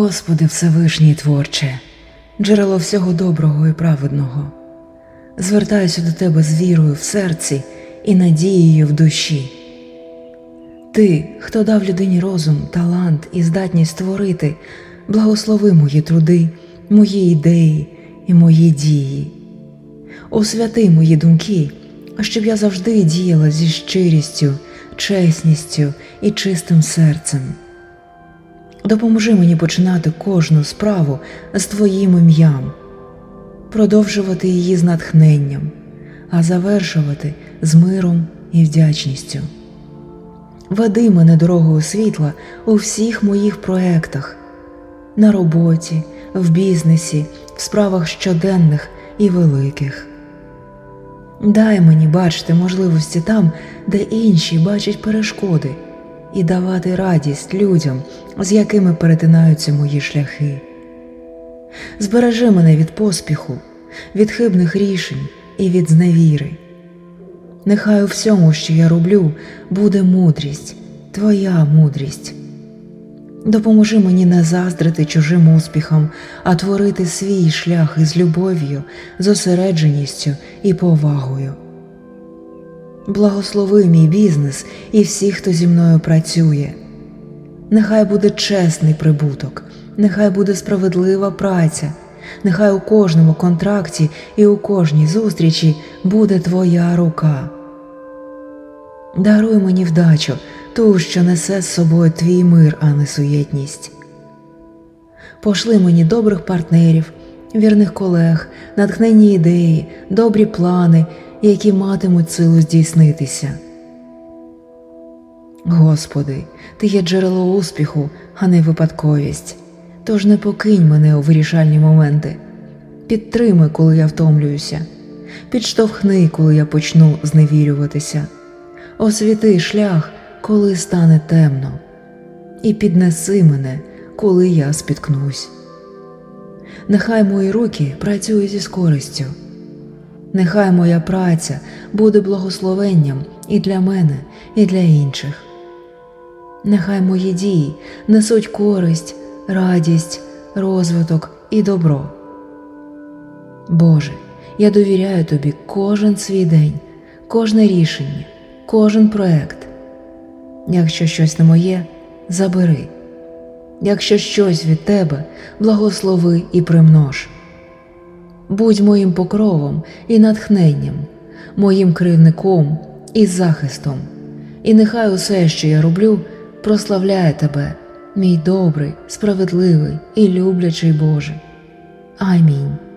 Господи Всевишній Творче, джерело всього доброго і праведного, звертаюся до Тебе з вірою в серці і надією в душі. Ти, хто дав людині розум, талант і здатність творити, благослови мої труди, мої ідеї і мої дії. Освяти мої думки, щоб я завжди діяла зі щирістю, чесністю і чистим серцем. Допоможи мені починати кожну справу з Твоїм ім'ям, продовжувати її з натхненням, а завершувати з миром і вдячністю. Веди мене дорогою світла у всіх моїх проектах, на роботі, в бізнесі, в справах щоденних і великих. Дай мені бачити можливості там, де інші бачать перешкоди, і давати радість людям, з якими перетинаються мої шляхи. Збережи мене від поспіху, від хибних рішень і від зневіри. Нехай у всьому, що я роблю, буде мудрість, твоя мудрість. Допоможи мені не заздрити чужим успіхам, а творити свій шлях із любов'ю, зосередженістю і повагою. Благослови мій бізнес і всіх, хто зі мною працює. Нехай буде чесний прибуток, нехай буде справедлива праця, нехай у кожному контракті і у кожній зустрічі буде твоя рука. Даруй мені вдачу, ту, що несе з собою твій мир, а не суєтність. Пошли мені добрих партнерів, вірних колег, натхненні ідеї, добрі плани, які матимуть силу здійснитися. Господи, Ти є джерело успіху, а не випадковість. Тож не покинь мене у вирішальні моменти. Підтримай, коли я втомлююся, підштовхни, коли я почну зневірюватися, освіти шлях, коли стане темно, і піднеси мене, коли я спіткнусь. Нехай мої руки працюють із користю. Нехай моя праця буде благословенням і для мене, і для інших. Нехай мої дії несуть користь, радість, розвиток і добро. Боже, я довіряю Тобі кожен свій день, кожне рішення, кожен проект. Якщо щось не моє, забери. Якщо щось від Тебе, благослови і примнож. Будь моїм покровом і натхненням, моїм кривником і захистом, і нехай усе, що я роблю, прославляє Тебе, мій добрий, справедливий і люблячий Боже. Амінь.